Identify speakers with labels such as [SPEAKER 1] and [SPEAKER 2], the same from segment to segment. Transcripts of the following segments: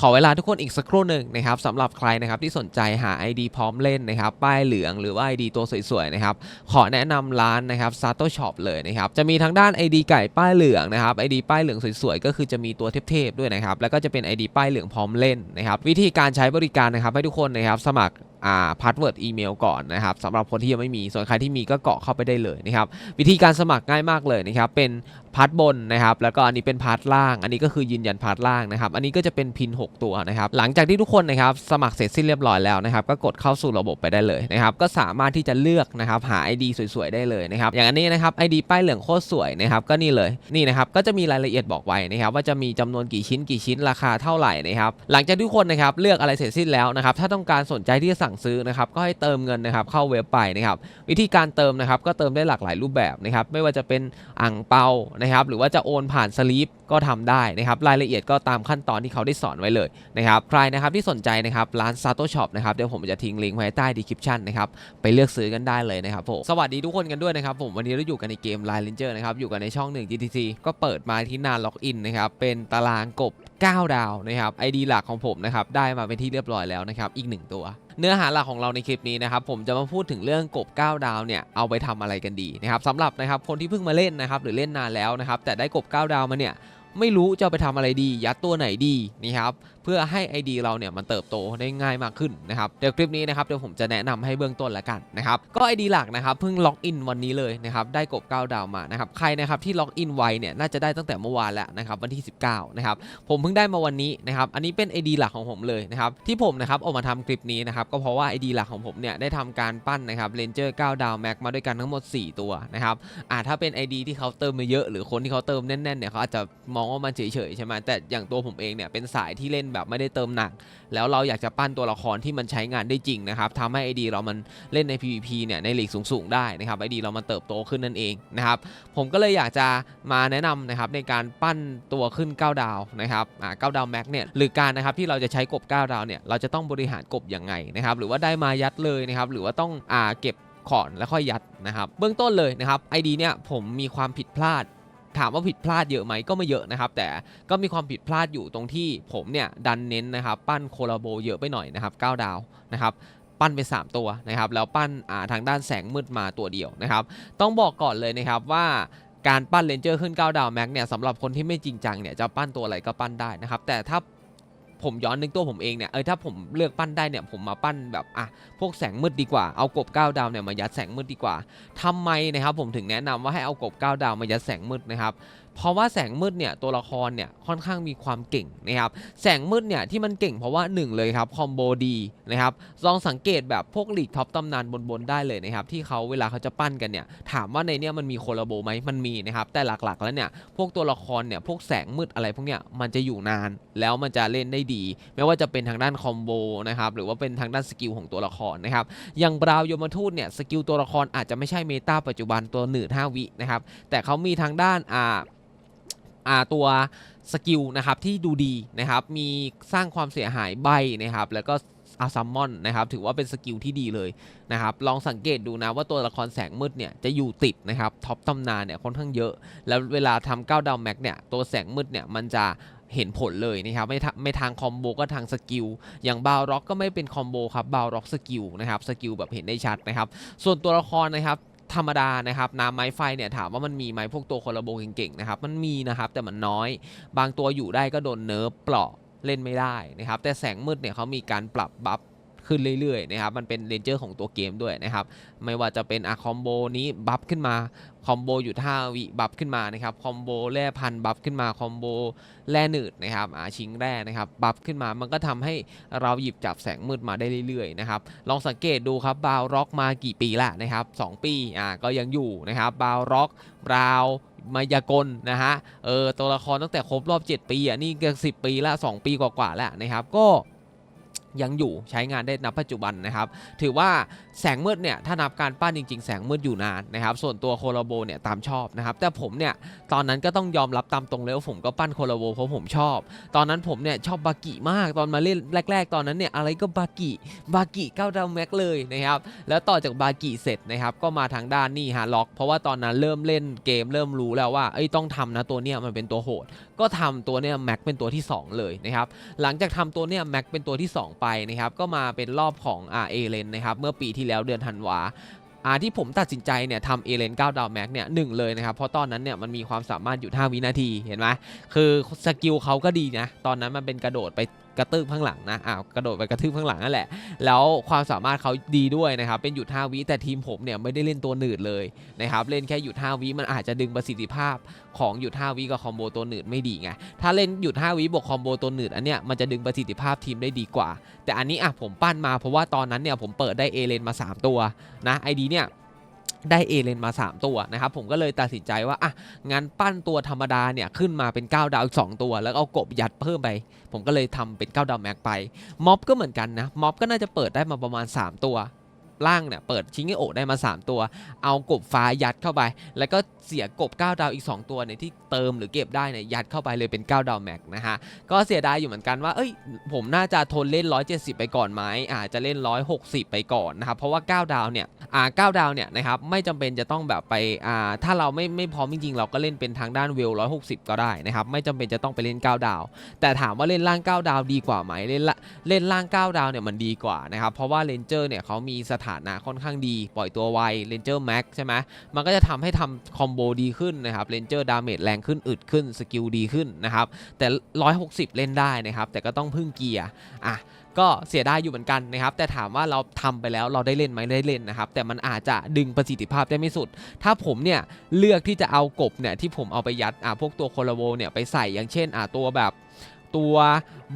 [SPEAKER 1] ขอเวลาทุกคนอีกสักครู่หนึ่งนะครับสำหรับใครนะครับที่สนใจหา ID พร้อมเล่นนะครับป้ายเหลืองหรือว่า ID ตัวสวยๆนะครับขอแนะนำร้านนะครับ Sato Shop เลยนะครับจะมีทั้งด้าน ID ไก่ป้ายเหลืองนะครับ ID ป้ายเหลืองสวยๆก็คือจะมีตัวเทพๆด้วยนะครับแล้วก็จะเป็น ID ป้ายเหลืองพร้อมเล่นนะครับวิธีการใช้บริการนะครับให้ทุกคนนะครับสมัครอ่าพาสเวิร์ดอีเมลก่อนนะครับสำหรับคนที่ยังไม่มีส่วนใครที่มีก็เกาะเข้าไปได้เลยนะครับวิธีการสมัครง่ายมากเลยนะครับเป็น พาร์ทบนนะครับแล้วก็อันนี้เป็นพาร์ทล่าง อันนี้ก็คือยืนยันพาร์ทล่างนะครับอันนี้ก็จะเป็นพิน 6 ตัวนะครับหลังจากที่ทุกคนนะครับสมัครเสร็จสิ้นเรียบร้อยแล้วนะครับก็กดเข้าสู่ระบบไปได้เลยนะครับก็สามารถที่จะเลือกนะครับหา ID สวยๆได้เลยนะครับอย่างอันนี้นะครับ ID ป้ายเหลืองโคตรสวยนะครับก็นี่เลยนี่นะครับก็จะมีรายละเอียดบอกไว้นะครับว่าจะมีจำนวนกี่ชิ้นกี่ชิ้นราคาเท่าไหร่นะครับหลังจากทุกคนนะครับเลือกอะไรเสร็จสิ้นแล้วนะครับถ้าต้องการสนใจที่จะสั่งซื้อนะครับก็ให้เติมเงินนะครับเข้าเว็บไปนะครับวิธีการเติมนะครับก็เติมได้หลากหลายรูปแบบนะครับไม่ว่าจะเป็นอ่างเปานะครับหรือว่าจะโอนผ่านสลีปก็ทำได้นะครับรายละเอียดก็ตามขั้นตอนที่เขาได้สอนไว้เลยนะครับใครนะครับที่สนใจนะครับร้าน Sato Shop นะครับเดี๋ยวผมจะทิ้งลิงก์ไว้ใต้ดีคริปชันนะครับไปเลือกซื้อกันได้เลยนะครับผมสวัสดีทุกคนกันด้วยนะครับผมวันนี้เราอยู่กันในเกม Line Ranger นะครับอยู่กันในช่อง 1 GTC ก็เปิดมาที่หน้าล็อกอินนะครับเป็นตารางกบ 9 ดาวนะครับ ID หลักของผมนะครับได้มาเป็นที่เรียบร้อยแล้วนะครับอีก 1 ตัว เนื้อหาหลักของเราในคลิปนี้นะครับผมจะมาพูดถึงเรื่องกบ 9 ดาวเนี่ยเอาไปทำอะไรกันดีนะครับสำหรับนะครับคนที่เพิ่งมาเล่นนะครับหรือเล่นนานแล้วนะครับแต่ได้กบ 9 ดาวมาเนี่ยไม่รู้จะไปทำอะไรดี ยัดตัวไหนดีนะครับ เพื่อให้ ID เราเนี่ยมันเติบโตได้ง่ายมากขึ้นนะครับเดี๋ยวคลิปนี้นะครับเดี๋ยวผมจะแนะนำให้เบื้องต้นละกันนะครับก็ ID หลักนะครับเพิ่งล็อกอินวันนี้เลยนะครับได้กบ9ดาวมานะครับใครนะครับที่ล็อกอินไวเนี่ยน่าจะได้ตั้งแต่เมื่อวานแล้วนะครับวันที่ 19นะครับผมเพิ่งได้มาวันนี้นะครับอันนี้เป็น ID หลักของผมเลยนะครับที่ผมนะครับออกมาทำคลิปนี้นะครับก็เพราะว่า ID หลักของผมเนี่ยได้ทำการปั้นนะครับ Ranger 9ดาวแม็กมาด้วยกันทั้งหมด 4 ตัวนะครับอ่าถ้าเป็น ID ที่เขาเติมมาเยอะหรือคนที่เขาเติมแน่นๆเนี่ยเขาอาจจะมองว่ามันเฉยๆใช่ไหมแต่อย่างตัวผมเองเนี่ยเป็นสายที่เล่นแบบไม่ได้เติมหนัก แล้วเราอยากจะปั้นตัวละครที่มันใช้งานได้จริงนะครับทำให้ ID เรามันเล่นใน PVP เนี่ยในลีกสูงๆได้นะครับ ID เรามันเติบโตขึ้นนั่นเองนะครับผมก็เลยอยากจะมาแนะนำนะครับในการปั้นตัวขึ้น 9 ดาวนะครับอ่า9ดาวแม็กเนี่ยหรือการนะครับที่เราจะใช้กบ 9 ดาวเนี่ยเราจะต้องบริหารกบยังไงนะครับหรือว่าได้มายัดเลยนะครับหรือว่าต้องอ่าเก็บขอนแล้วค่อยยัดนะครับเบื้องต้นเลยนะครับ ID เนี่ยผมมีความผิดพลาด ถามว่าผิดพลาดเยอะไหมก็ไม่เยอะนะครับ แต่ก็มีความผิดพลาดอยู่ตรงที่ผมเนี่ยดันเน้นนะครับ ปั้นโคลาโบเยอะไปหน่อยนะครับ9ดาวนะครับปั้นไป 3 ตัวนะครับ แล้วปั้นาทางด้านแสงมืดมาตัวเดียวนะครับ ต้องบอกก่อนเลยนะครับว่าการปั้นเลนเจอร์ขึ้น 9 ดาวแม็กเนี่ยสำหรับคนที่ไม่จริงจังเนี่ยจะปั้นตัวอะไรก็ปั้นได้นะครับ แต่ถ้า ผมย้อนนึกตัวผมเองเนี่ยเออถ้าผมเลือกปั้นได้เนี่ยผมมาปั้นแบบอะพวกแสงมืดดีกว่าเอากบ9ดาวเนี่ยมายัดแสงมืดดีกว่าทำไมนะครับผมถึงแนะนำว่าให้เอากบ9ดาวมายัดแสงมืดนะครับ เพราะว่าแสงมืดเนี่ยตัวละครเนี่ยค่อนข้างมีความเก่งนะครับแสงมืดเนี่ยที่มันเก่งเพราะว่าหนึ่งเลยครับคอมโบดีนะครับลองสังเกตแบบพวกหลีกท็อปตำนานบนๆได้เลยนะครับที่เขาเวลาเขาจะปั้นกันเนี่ยถามว่าในเนี่ยมันมีโคลาโบไหมมันมีนะครับแต่หลักๆแล้วเนี่ยพวกตัวละครเนี่ยพวกแสงมืดอะไรพวกเนี้ยมันจะอยู่นานแล้วมันจะเล่นได้ดี ไม่ว่าจะเป็นทางด้านคอมโบนะครับหรือว่าเป็นทางด้านสกิลของตัวละครนะครับอย่างบราวยมทูตเนี่ยสกิลตัวละครอาจจะไม่ใช่เมตาปัจจุบันตัวหนืด5วินะครับแต่เขามีทางด้านอ่าอ่า ตัวสกิลนะครับที่ดูดีนะครับมีสร้างความเสียหายใบนะครับแล้วก็อาซัมมอนนะครับถือว่าเป็นสกิลที่ดีเลยนะครับลองสังเกตดูนะว่าตัวละครแสงมืดเนี่ยจะอยู่ติดนะครับท็อปตำนานเนี่ยค่อนข้างเยอะ แล้วเวลาทำ9ดาวแม็กเนี่ยตัวแสงมืดเนี่ยมันจะเห็นผลเลยนะครับไม่ทาไม่ทางคอมโบก็ทางสกิลอย่างบาวร็อกก็ไม่เป็นคอมโบครับบาวร็อกสกิลนะครับสกิลแบบเห็นได้ชัดนะครับส่วนตัวละครนะครับ ธรรมดานะครับน้ำไม้ไฟเนี่ยถามว่ามันมีไหมพวกตัวคนระโบเก่งๆนะครับมันมีนะครับแต่มันน้อย บางตัวอยู่ได้ก็โดนเนิร์ฟเปราะเล่นไม่ได้นะครับแต่แสงมืดเนี่ยเขามีการปรับบัฟ ขึ้นเรื่อยๆนะครับมันเป็นเรนเจอร์ของตัวเกมด้วยนะครับไม่ว่าจะเป็นอะคอมโบนี้บัฟขึ้นมาคอมโบอยู่ท่าวิบัฟขึ้นมานะครับคอมโบแร่พันบัฟขึ้นมาคอมโบแร่หนืดนะครับอาชิงแร่นะครับบัฟขึ้นมามันก็ทำให้เราหยิบจับแสงมืดมาได้เรื่อยๆนะครับลองสังเกตดูครับบาวร็อกมากี่ปีละนะครับสองปีอ่าก็ยังอยู่นะครับบาวร็อกบราวมายากลนะฮะเออตัวละครตั้งแต่ครบรอบ 7 ปีอะนี่เก็สิปีละ 2 ปีกว่าๆแล้วนะครับก็ ยังอยู่ใช้งานได้นับปัจจุบันนะครับ ถือว่าแสงมืดเนี่ยถ้านับการปั้นจริง ๆ แสงมืดอยู่นานนะครับส่วนตัวโคโลโบเนี่ยตามชอบนะครับแต่ผมเนี่ยตอนนั้นก็ต้องยอมรับตามตรงเลยว่าผมก็ปั้นโคโลโบเพราะผมชอบ ตอนนั้นผมเนี่ยชอบบากิมากตอนมาเล่นแรก ๆ ตอนนั้นเนี่ยอะไรก็บากิบากิเก้าดาวแม็กเลยนะครับแล้วต่อจากบากิเสร็จนะครับก็มาทางด้านนี่ฮะล็อก เพราะว่าตอนนั้นเริ่มเล่นเกมเริ่มรู้แล้วว่าเอ้ยต้องทำนะตัวเนี้ยมันเป็นตัวโหด ก็ทำตัวเนี้ยแม็กเป็นตัวที่ 2 เลยนะครับหลังจากทำตัวเนี้ยแม็กเป็นตัวที่ 2ไปนะครับก็มาเป็นรอบของ r เอเลนนะครับเมื่อปีที่แล้วเดือนธันวาอาที่ผมตัดสินใจเนี่ยทำเอเลน9ดาวแม็กเนี่ยหนึ่งเลยนะครับ เพราะตอนนั้นเนี่ยมันมีความสามารถอยู่ 5 วินาทีเห็นไหมคือสกิลเขาก็ดีนะ ตอนนั้นมันเป็นกระโดดไป กระตืบข้างหลังนะอ้าวกระโดดไปกระทืบข้างหลังนั่นแหละแล้วความสามารถเขาดีด้วยนะครับเป็นหยุด5วิแต่ทีมผมเนี่ยไม่ได้เล่นตัวหนืดเลยนะครับเล่นแค่หยุด5วิมันอาจจะดึงประสิทธิภาพของหยุด5วิกับคอมโบตัวหนืดไม่ดีไงถ้าเล่นหยุด5วิบวกคอมโบตัวหนืดอันเนี้ยมันจะดึงประสิทธิภาพทีมได้ดีกว่า แต่อันนี้อะผมปั้นมาเพราะว่าตอนนั้นเนี่ยผมเปิดได้เอเลนมา 3 ตัวนะไอดีเนี่ย ได้เอเลนมา 3 ตัวนะครับผมก็เลยตัดสินใจว่าอะงั้นปั้นตัวธรรมดาเนี่ยขึ้นมาเป็น 9 ดาวอีก2ตัว แล้วเอากบยัดเพิ่มไป ผมก็เลยทำเป็น 9 ดาวแม็กไปม็อบก็เหมือนกันนะม็อบก็น่าจะเปิดได้มาประมาณ 3 ตัว ล่างเนี่ยเปิดชิงเงโอได้มา 3 ตัว เอากบฟ้ายัดเข้าไป แล้วก็เสียกบ 9 ดาวอีก 2 ตัวเนี่ยที่เติมหรือเก็บได้เนี่ยยัดเข้าไปเลยเป็น 9 ดาวแม็กนะฮะ ก็เสียดายอยู่เหมือนกันว่า เอ้ย ผมน่าจะทนเล่น 170 ไปก่อนไหมอาจจะเล่น 160 ไปก่อนนะครับ เพราะว่า 9 ดาวเนี่ยอ่า9ดาวเนี่ยนะครับไม่จำเป็นจะต้องแบบไปอ่าถ้าเราไม่ไม่พร้อมจริงๆ เราก็เล่นเป็นทางด้านเวล 160 ก็ได้นะครับไม่จำเป็นจะต้องไปเล่น 9 ดาว แต่ถามว่าเล่นล่าง 9 ดาวดีกว่าไหมเล่นละเล่นล่าง 9 ดาวเนี่ยมันดีกว่านะครับเพราะว่าเลนเจอร์เนี่ยเขามีสถฐานะค่อนข้างดี ปล่อยตัวไวเลนเจอร์แม็กใช่ไหมมันก็จะทำให้ทำคอมโบดีขึ้นนะครับเลนเจอร์ดาเมจแรงขึ้นอึดขึ้นสกิลดีขึ้นนะครับแต่ 160 เล่นได้นะครับแต่ก็ต้องพึ่งเกียร์อะก็เสียดายอยู่เหมือนกันนะครับ แต่ถามว่าเราทำไปแล้วเราได้เล่นไหมได้เล่นนะครับ แต่มันอาจจะดึงประสิทธิภาพได้ไม่สุด ถ้าผมเนี่ยเลือกที่จะเอากบเนี่ยที่ผมเอาไปยัดอ่าพวกตัวโคลาโวเนี่ยไปใส่อย่างเช่นอ่าตัวแบบ ตัว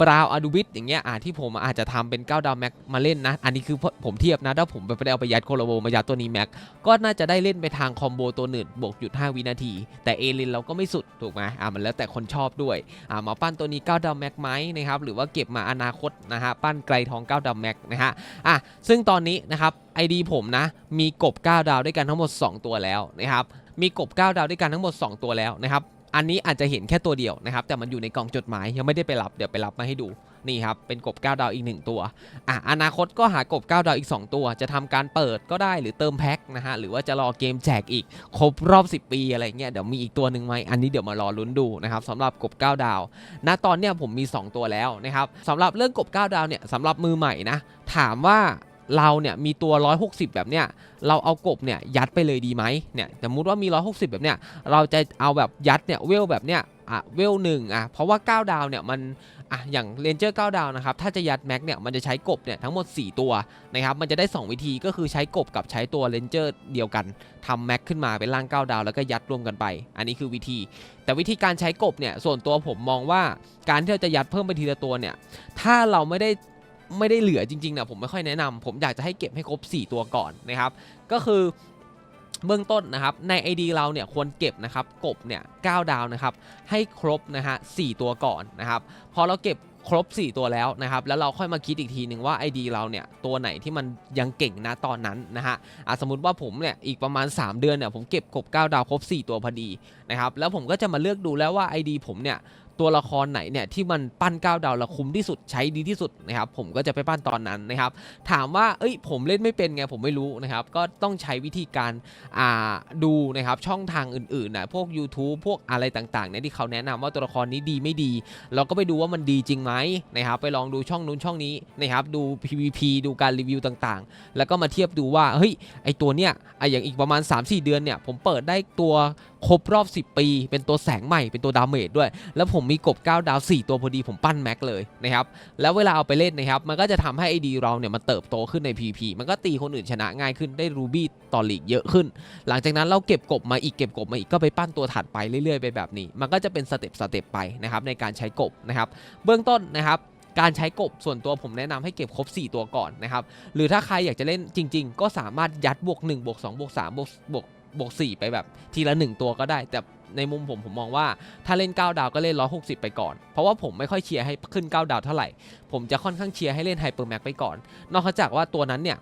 [SPEAKER 1] บราวอดูบิทอย่างเงี้ยอ่าที่ผมอาจจะทำเป็น9ดาวแม็กมาเล่นนะ อันนี้คือผมเทียบนะ ถ้าผมไปเอาไปยัดโคโลโวมายัดตัวนี้แม็กก็น่าจะได้เล่นไปทางคอมโบตัวหนึ่งบวกหยุด5วินาที แต่เอลินเราก็ไม่สุดถูกไหมอ่ามันแล้วแต่คนชอบด้วยอ่ามาปั้นตัวนี้9ดาวแม็กไหมนะครับหรือว่าเก็บมาอนาคตนะฮะปั้นไกลทอง9ดาวแม็กนะฮะอะซึ่งตอนนี้นะครับ ID ผมนะมีกบ 9 ดาวด้วยกันทั้งหมด 2 ตัวแล้วนะครับมีกบ 9 ดาวด้วยกันทั้งหมด 2 ตัวแล้วนะครับ อันนี้อาจจะเห็นแค่ตัวเดียวนะครับ แต่มันอยู่ในกล่องจดหมายยังไม่ได้ไปรับเดี๋ยวไปรับมาให้ดูนี่ครับเป็นกบ9ดาวอีก 1 ตัวอะอนาคตก็หากบ9ดาวอีก 2 ตัว จะทำการเปิดก็ได้หรือเติมแพ็คนะฮะหรือว่าจะรอเกมแจกอีกครบรอบ 10 ปีอะไรเงี้ยเดี๋ยวมีอีกตัวหนึ่งไหมอันนี้เดี๋ยวมารอลุ้นดูนะครับสำหรับกบ9ดาวณตอนเนี้ยผมมี 2 ตัวแล้วนะครับสำหรับเรื่องกบ9ดาวเนี่ยสำหรับมือใหม่นะถามว่า เราเนี่ยมีตัว 160 แบบเนี้ยเราเอากบเนี่ยยัดไปเลยดีไหมเนี่ยสมมติว่ามี 160 แบบเนี้ยเราจะเอาแบบยัดเนี่ยเวลแบบเนี้ยอะเวลหนึ่งอะเพราะว่า 9 ดาวเนี่ยมันอะอย่างเรนเจอร์9ดาวนะครับถ้าจะยัดแม็กเนี่ยมันจะใช้กบเนี่ยทั้งหมด 4 ตัวนะครับมันจะได้ 2 วิธีก็คือใช้กบกับใช้ตัวเรนเจอร์เดียวกันทำแม็กขึ้นมาเป็นร่าง 9 ดาว แล้วก็ยัดรวมกันไป อันนี้คือวิธี แต่วิธีการใช้กบเนี่ยส่วนตัวผมมองว่าการที่เราจะยัดเพิ่มไปทีละตัวเนี่ยถ้าเราไม่ได้ ไม่ได้เหลือจริงๆนะผมไม่ค่อยแนะนำผมอยากจะให้เก็บให้ครบ 4 ตัวก่อนนะครับ ก็คือเบื้องต้นนะครับใน ID เราเนี่ยควรเก็บนะครับกบเนี่ย9ดาวนะครับให้ครบนะฮะ4ตัวก่อนนะครับพอเราเก็บครบ 4 ตัวแล้วนะครับแล้วเราค่อยมาคิดอีกทีหนึ่งว่า ID เราเนี่ยตัวไหนที่มันยังเก่งนะตอนนั้นนะฮะอะสมมติว่าผมเนี่ยอีกประมาณ 3 เดือนเนี่ยผมเก็บกบ9 ดาวครบ 4 ตัวพอดีนะครับแล้วผมก็จะมาเลือกดูแล้วว่า ID ผมเนี่ย ตัวละครไหนเนี่ยที่มันปั้น9ดาวและคุ้มที่สุดใช้ดีที่สุดนะครับผมก็จะไปปั้นตอนนั้นนะครับ ถามว่าเอ้ยผมเล่นไม่เป็นไงผมไม่รู้นะครับ ก็ต้องใช้วิธีการอ่าดูนะครับช่องทางอื่นๆนะพวก YouTube พวกอะไรต่างๆเนี่ยที่เขาแนะนำว่าตัวละครนี้ดีไม่ดี เราก็ไปดูว่ามันดีจริงไหมนะครับไปลองดูช่องนู้นช่องนี้นะครับดู PVP ดูการรีวิวต่างๆ แล้วก็มาเทียบดูว่าเฮ้ยไอตัวเนี้ยไออย่างอีกประมาณ 3-4 เดือนเนี่ยผมเปิดได้ตัวครบรอบ 10 ปี เป็นตัวแสงใหม่เป็นตัวดาเมจด้วย แล้วผมมีกบ 9 ดาว 4 ตัวพอดีผมปั้นแม็กเลยนะครับ แล้วเวลาเอาไปเล่นนะครับ มันก็จะทำให้ไอดีเราเนี่ยมันเติบโตขึ้นใน PP มันก็ตีคนอื่นชนะง่ายขึ้นได้รูบี้ต่อลีกเยอะขึ้น หลังจากนั้นเราเก็บกบมาอีกเก็บกบมาอีกก็ไปปั้นตัวถัดไปเรื่อยๆไปแบบนี้ มันก็จะเป็นสเต็ปสเต็ปไปนะครับในการใช้กบนะครับเบื้องต้นนะครับการใช้กบส่วนตัวผมแนะนำให้เก็บครบ 4 ตัวก่อนนะครับ หรือถ้าใครอยากจะเล่นจริง ๆ ก็สามารถยัดบวก1บวก2บวก3บวกบวก บวก4ไปแบบทีละ 1 ตัวก็ได้ แต่ในมุมผมผมมองว่าถ้าเล่น 9 ดาวก็เล่น 160 ไปก่อน เพราะว่าผมไม่ค่อยเชียร์ให้ขึ้น 9 ดาวเท่าไหร่ ผมจะค่อนข้างเชียร์ให้เล่นไฮเปอร์แม็กไปก่อน นอกจากว่าตัวนั้นเนี่ย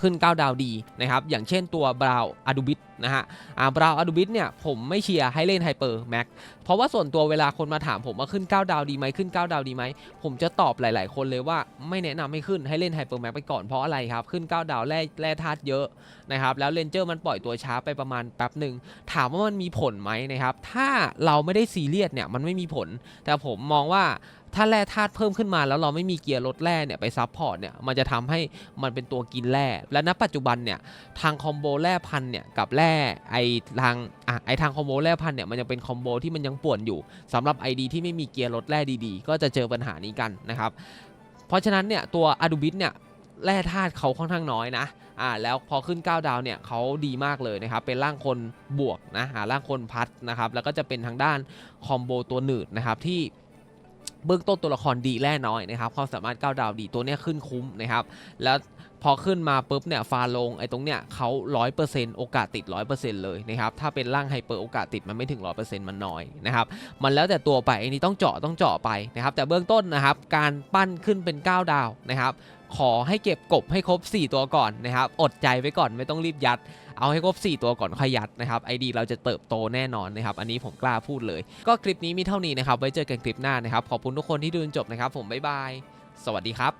[SPEAKER 1] ขึ้น 9 ดาวดีนะครับ อย่างเช่นตัวบราวอะดูบิทนะฮะอ่าบราวอะดูบิทเนี่ยผมไม่เชียร์ให้เล่นไฮเปอร์แม็กเพราะว่าส่วนตัวเวลาคนมาถามผมว่าขึ้น 9 ดาวดีไหมขึ้น 9 ดาวดีไหม ผมจะตอบหลาย ๆ คนเลยว่าไม่แนะนำให้ขึ้นให้เล่นไฮเปอร์แม็กไปก่อนเพราะอะไรครับ ขึ้น 9 ดาวแร่แร่ธาตุเยอะนะครับแล้วเลนเจอร์มันปล่อยตัวช้าไปประมาณแป๊บหนึ่งถามว่ามันมีผลไหมนะครับถ้าเราไม่ได้ซีเรียสเนี่ยมันไม่มีผล แต่ผมมองว่า ถ้าแร่ธาตุเพิ่มขึ้นมาแล้วเราไม่มีเกียร์ลดแร่เนี่ยไปซับพอร์ตเนี่ยมันจะทำให้มันเป็นตัวกินแร่และณปัจจุบันเนี่ยทางคอมโบแร่พันเนี่ยกับแร่ไอทางอะไอทางคอมโบแร่พันเนี่ยมันยังเป็นคอมโบที่มันยังป่วนอยู่สำหรับ ID ที่ไม่มีเกียร์รถแร่ดีๆ ก็จะเจอปัญหานี้กันนะครับเพราะฉะนั้นเนี่ยตัวอ d ดูบิ t เนี่ยแร่ธาตุเขาค่อนข้างน้อยนะอ่าแล้วพอขึ้น 9 ดาวเนี่ยเขาดีมากเลยนะครับเป็นร่างคนบวกนะหาร่างคนพัดนะครับแล้วก็จะเป็นทางด้านคอมโบตัวหนืดนะครับที่ เบื้องต้นตัวละครดีแร่น้อยนะครับความสามารถ9ดาวดีตัวเนี้ยขึ้นคุ้มนะครับแล้วพอขึ้นมาปุ๊บเนี่ยฟาลงไอ้ตรงเนี้ยเขา100%โอกาสติด100%เลยนะครับถ้าเป็นร่างไฮเปอร์โอกาสติดมันไม่ถึง100%มันน้อยนะครับมันแล้วแต่ตัวไปอันนี้ต้องเจาะต้องเจาะไปนะครับแต่เบื้องต้นนะครับการปั้นขึ้นเป็น9ดาวนะครับขอให้เก็บกบให้ครบ 4 ตัวก่อนนะครับอดใจไว้ก่อนไม่ต้องรีบยัด เอาให้ครบ 4 ตัวก่อนค่อยยัดนะครับไอดีเราจะเติบโตแน่นอนนะครับ อันนี้ผมกล้าพูดเลย ก็คลิปนี้มีเท่านี้นะครับ ไว้เจอกันคลิปหน้านะครับ ขอบคุณทุกคนที่ดูจนจบนะครับ ผมบ๊ายบาย สวัสดีครับ